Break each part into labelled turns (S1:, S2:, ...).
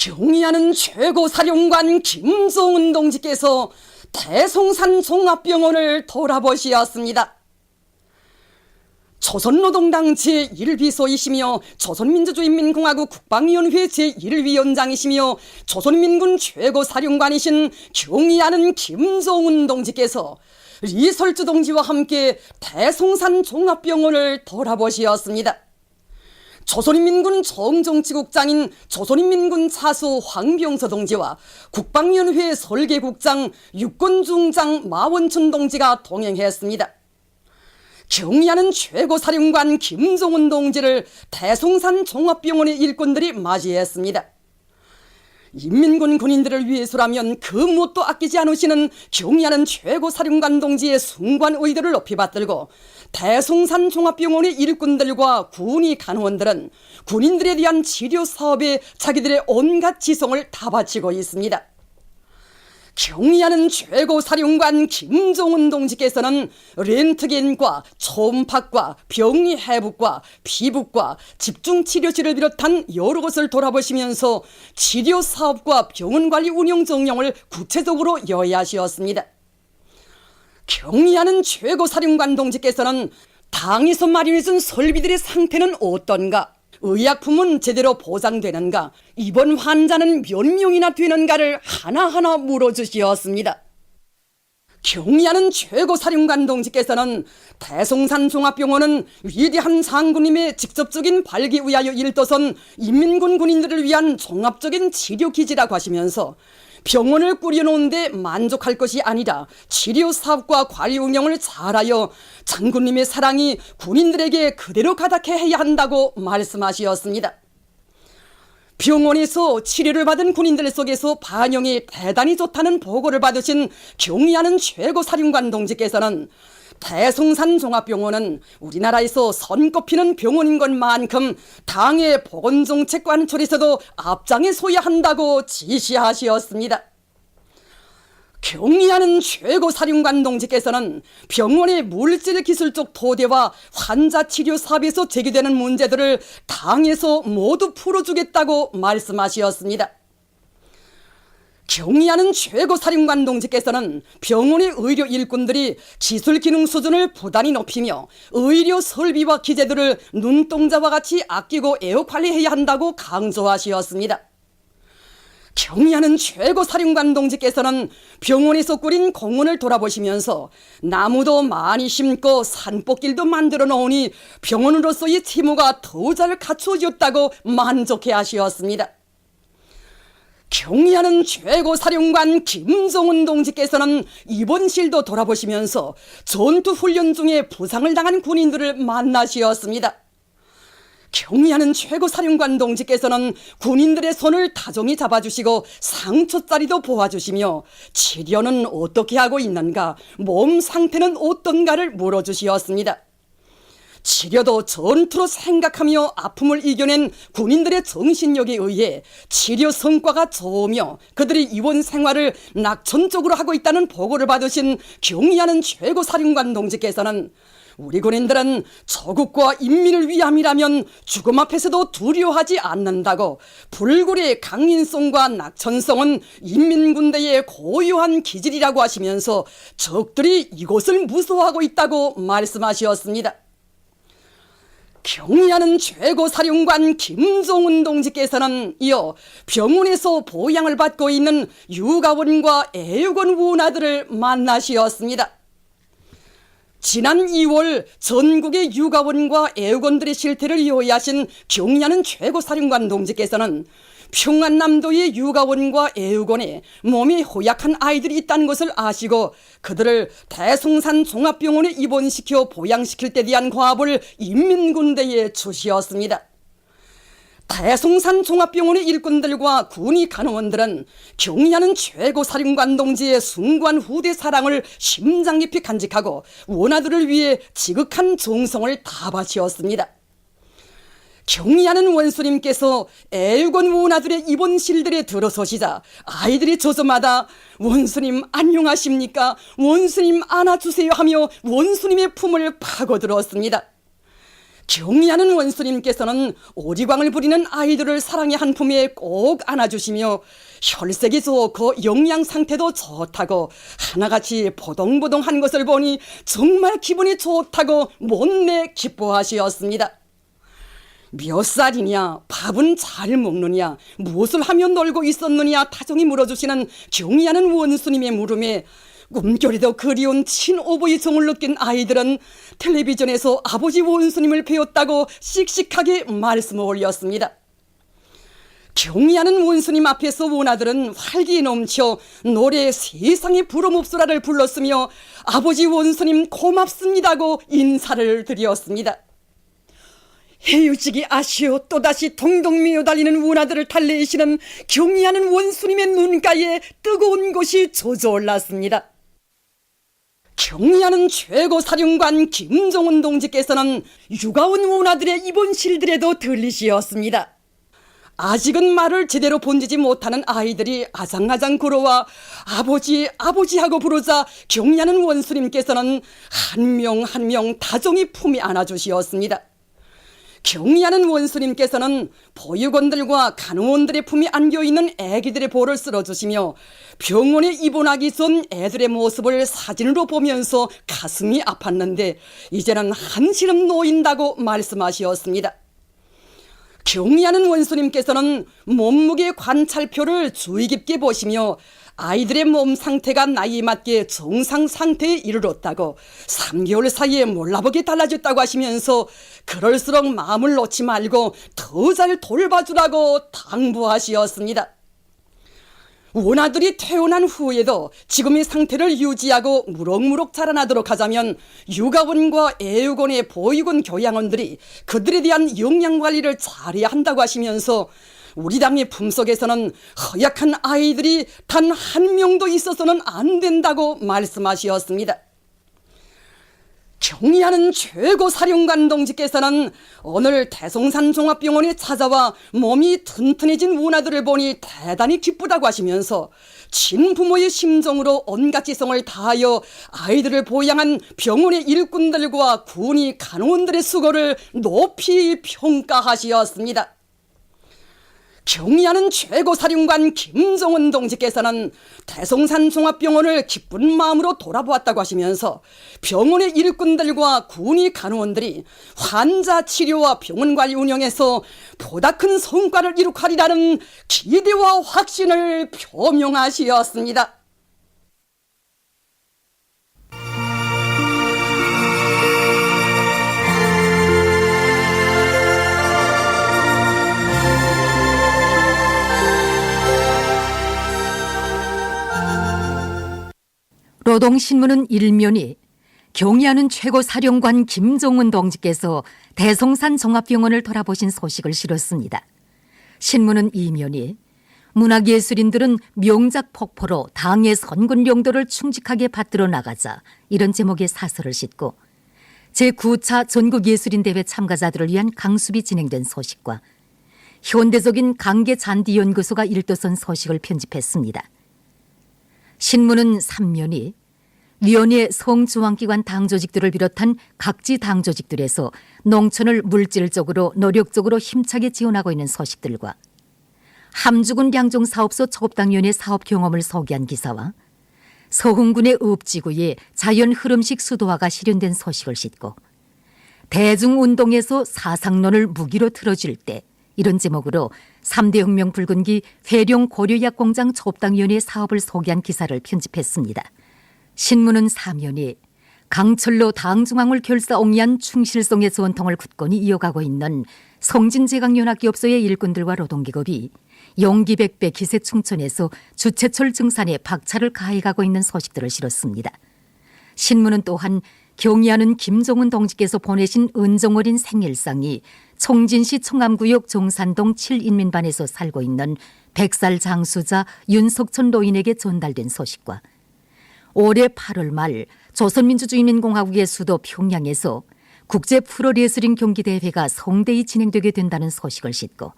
S1: 경의하는 최고 사령관 김종은 동지께서 대송산 종합병원을 돌아보시었습니다. 조선노동당 제1비서이시며 조선민주주의인민공화국 국방위원회 제1위원장이시며 조선민군 최고사령관이신 경의하는 김종은 동지께서 리설주 동지와 함께 대송산 종합병원을 돌아보시었습니다. 조선인민군 정정치국장인 조선인민군 차수 황병서 동지와 국방위원회 설계국장 육군중장 마원춘 동지가 동행했습니다. 경의하는 최고사령관 김종은 동지를 대송산 종합병원의 일꾼들이 맞이했습니다. 인민군 군인들을 위해서라면 그 무엇도 아끼지 않으시는 경의하는 최고 사령관 동지의 숭고한 의도를 높이 받들고 대송산 종합병원의 일꾼들과 군의 간호원들은 군인들에 대한 치료 사업에 자기들의 온갖 지성을 다 바치고 있습니다. 경의하는 최고 사령관 김종은 동지께서는 렌트겐과 초음파과 병리 해북과 피부과 집중치료실을 비롯한 여러 곳을 돌아보시면서 치료 사업과 병원 관리 운영 정령을 구체적으로 여야하시었습니다. 경의하는 최고 사령관 동지께서는 당에서 마련해준 설비들의 상태는 어떤가? 의약품은 제대로 보장되는가? 입원 환자는 몇 명이나 되는가를 하나하나 물어주시었습니다. 경의하는 최고 사령관 동지께서는 대송산 종합병원은 위대한 상군님의 직접적인 발기 위하여 일도선 인민군 군인들을 위한 종합적인 치료 기지라고 하시면서 병원을 꾸려놓은데 만족할 것이 아니라 치료 사업과 관리 운영을 잘하여 장군님의 사랑이 군인들에게 그대로 가득해 해야 한다고 말씀하시었습니다. 병원에서 치료를 받은 군인들 속에서 반영이 대단히 좋다는 보고를 받으신 경의하는 최고 사령관 동지께서는 대송산 종합병원은 우리나라에서 손꼽히는 병원인 것만큼 당의 보건정책 관철에서도 앞장에 서야 한다고 지시하시었습니다. 경의하는 최고 사령관 동지께서는 병원의 물질 기술적 토대와 환자 치료 사업에서 제기되는 문제들을 당에서 모두 풀어주겠다고 말씀하시었습니다. 경의하는 최고 사령관 동지께서는 병원의 의료 일꾼들이 기술 기능 수준을 부단히 높이며 의료 설비와 기재들을 눈동자와 같이 아끼고 에어 관리해야 한다고 강조하시었습니다. 경의하는 최고 사령관 동지께서는 병원에서 꾸린 공원을 돌아보시면서 나무도 많이 심고 산복길도 만들어 놓으니 병원으로서의 티모가 더잘 갖춰졌다고 만족해 하시었습니다. 경의하는 최고 사령관 김종은 동지께서는 입원실도 돌아보시면서 전투 훈련 중에 부상을 당한 군인들을 만나시었습니다. 경의하는 최고 사령관 동지께서는 군인들의 손을 다정히 잡아주시고 상처자리도 보아주시며 치료는 어떻게 하고 있는가, 몸 상태는 어떤가를 물어주시었습니다. 치료도 전투로 생각하며 아픔을 이겨낸 군인들의 정신력에 의해 치료 성과가 좋으며 그들이 입원 생활을 낙천적으로 하고 있다는 보고를 받으신 경의하는 최고사령관 동지께서는 우리 군인들은 조국과 인민을 위함이라면 죽음 앞에서도 두려워하지 않는다고 불굴의 강인성과 낙천성은 인민군대의 고유한 기질이라고 하시면서 적들이 이곳을 무서워하고 있다고 말씀하시었습니다. 경의하는 최고 사령관 김종은 동지께서는 이어 병원에서 보양을 받고 있는 유가원과 애육원 원아들을 만나시었습니다. 지난 2월 전국의 육아원과 애육원들의 실태를 요해하신 경의하는 최고 사령관 동지께서는 평안남도의 육아원과 애육원에 몸이 허약한 아이들이 있다는 것을 아시고 그들을 대송산 종합병원에 입원시켜 보양시킬 때 대한 과업을 인민군대에 주시었습니다. 대송산 종합병원의 일꾼들과 군의 간호원들은 경의하는 최고 사령관 동지의 숭고한 후대 사랑을 심장 깊이 간직하고 원아들을 위해 지극한 정성을 다 바치었습니다. 경의하는 원수님께서 애육원 원아들의 입원실들에 들어서시자 아이들이 조소마다 원수님 안녕하십니까? 원수님 안아주세요 하며 원수님의 품을 파고들었습니다. 경의하는 원수님께서는 오리광을 부리는 아이들을 사랑의 한 품에 꼭 안아주시며 혈색이 좋고 영양 상태도 좋다고 하나같이 보동보동한 것을 보니 정말 기분이 좋다고 못내 기뻐하시었습니다. 몇 살이냐, 밥은 잘 먹느냐, 무엇을 하며 놀고 있었느냐 타종이 물어주시는 경의하는 원수님의 물음에 꿈결에도 그리운 친오버의 정을 느낀 아이들은 텔레비전에서 아버지 원수님을 배웠다고 씩씩하게 말씀을 올렸습니다. 경의하는 원수님 앞에서 원아들은 활기 넘쳐 노래 세상의 부름없소라를 불렀으며 아버지 원수님 고맙습니다고 인사를 드렸습니다. 해유직이 아쉬워 또다시 동동미어 달리는 원아들을 달래시는 경의하는 원수님의 눈가에 뜨거운 것이 젖어올랐습니다. 경의하는 최고 사령관 김종훈 동지께서는 육아원 원아들의 입원 실들에도 들리시었습니다. 아직은 말을 제대로 본지지 못하는 아이들이 아장아장 걸어와 아버지 아버지 하고 부르자 경의하는 원수님께서는 한 명 한 명 다정히 품에 안아주시었습니다. 경의하는 원수님께서는 보육원들과 간호원들의 품에 안겨있는 애기들의 볼을 쓸어주시며 병원에 입원하기 전 애들의 모습을 사진으로 보면서 가슴이 아팠는데 이제는 한시름 놓인다고 말씀하시었습니다. 경의하는 원수님께서는 몸무게 관찰표를 주의 깊게 보시며 아이들의 몸 상태가 나이에 맞게 정상 상태에 이르렀다고 3개월 사이에 몰라보게 달라졌다고 하시면서 그럴수록 마음을 놓지 말고 더 잘 돌봐주라고 당부하시었습니다. 원아들이 태어난 후에도 지금의 상태를 유지하고 무럭무럭 자라나도록 하자면 육아원과 애육원의 보육원 교양원들이 그들에 대한 영양관리를 잘해야 한다고 하시면서 우리 당의 품속에서는 허약한 아이들이 단 한 명도 있어서는 안 된다고 말씀하시었습니다. 경의하는 최고 사령관 동지께서는 오늘 대성산 종합병원에 찾아와 몸이 튼튼해진 원아들을 보니 대단히 기쁘다고 하시면서 친부모의 심정으로 온갖 지성을 다하여 아이들을 보양한 병원의 일꾼들과 군의 간호원들의 수고를 높이 평가하시었습니다. 경의하는 최고사령관 김정은 동지께서는 대성산 종합병원을 기쁜 마음으로 돌아보았다고 하시면서 병원의 일꾼들과 군의 간호원들이 환자 치료와 병원 관리 운영에서 보다 큰 성과를 이룩하리라는 기대와 확신을 표명하시었습니다.
S2: 노동신문은 일면이 경의하는 최고 사령관 김종은 동지께서 대성산 종합병원을 돌아보신 소식을 실었습니다. 신문은 이면이 문학예술인들은 명작 폭포로 당의 선군 용도를 충직하게 받들어 나가자 이런 제목의 사설을 싣고 제9차 전국예술인대회 참가자들을 위한 강습이 진행된 소식과 현대적인 강계 잔디 연구소가 일도선 소식을 편집했습니다. 신문은 3면이 위원회 성중앙기관 당조직들을 비롯한 각지 당조직들에서 농촌을 물질적으로 노력적으로 힘차게 지원하고 있는 소식들과 함주군 양종사업소 초급당위원회 사업 경험을 소개한 기사와 서흥군의 읍지구에 자연 흐름식 수도화가 실현된 소식을 싣고 대중운동에서 사상론을 무기로 틀어줄 때 이런 제목으로 3대 혁명 붉은기 회룡 고려약 공장 초업당위원회 사업을 소개한 기사를 편집했습니다. 신문은 사면이 강철로 당중앙을 결사옹이한 충실성의 전통을 굳건히 이어가고 있는 성진제강연합기업소의 일꾼들과 노동기업이 용기백배 기세 충천에서 주최철 증산에 박차를 가해가고 있는 소식들을 실었습니다. 신문은 또한 경의하는 김종은 동지께서 보내신 은정어린 생일상이 청진시 청암구역 종산동 7인민반에서 살고 있는 100살 장수자 윤석천 노인에게 전달된 소식과 올해 8월 말 조선민주주의인민공화국의 수도 평양에서 국제 프로레슬링 경기 대회가 성대히 진행되게 된다는 소식을 싣고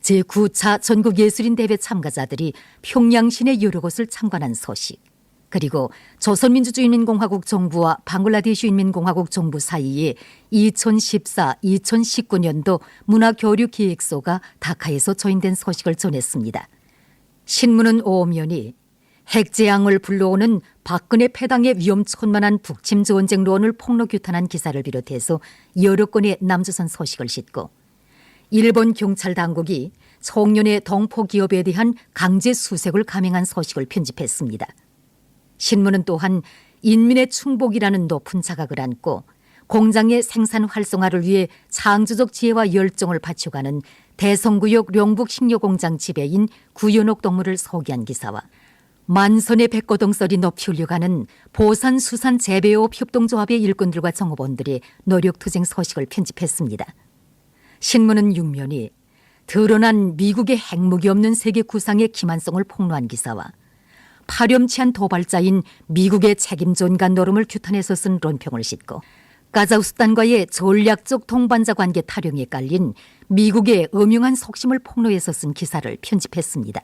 S2: 제9차 전국예술인 대회 참가자들이 평양 시내 여러 곳을 참관한 소식 그리고 조선민주주의인민공화국 정부와 방글라데시 인민공화국 정부 사이에 2014-2019년도 문화교류 기획소가 다카에서 조인된 소식을 전했습니다. 신문은 오면이 핵재앙을 불러오는 박근혜 패당의 위험천만한 북침 전쟁론을 폭로 규탄한 기사를 비롯해서 여러 건의 남조선 소식을 싣고 일본 경찰 당국이 청년의 동포 기업에 대한 강제 수색을 감행한 소식을 편집했습니다. 신문은 또한 인민의 충복이라는 높은 자각을 안고 공장의 생산 활성화를 위해 창조적 지혜와 열정을 바쳐가는 대성구역 용북식료공장 지배인 구연옥 동무를 소개한 기사와 만선의 백고동설이 높이 올려가는 보산 수산 재배업 협동조합의 일꾼들과 정업원들의 노력투쟁 소식을 편집했습니다. 신문은 육면이 드러난 미국의 핵무기 없는 세계 구상의 기만성을 폭로한 기사와 파렴치한 도발자인 미국의 책임 전간 노름을 규탄해서 쓴論평을 싣고 카자흐스탄과의 전략적 동반자 관계 타령에 깔린 미국의 음흉한 속심을 폭로해서 쓴 기사를 편집했습니다.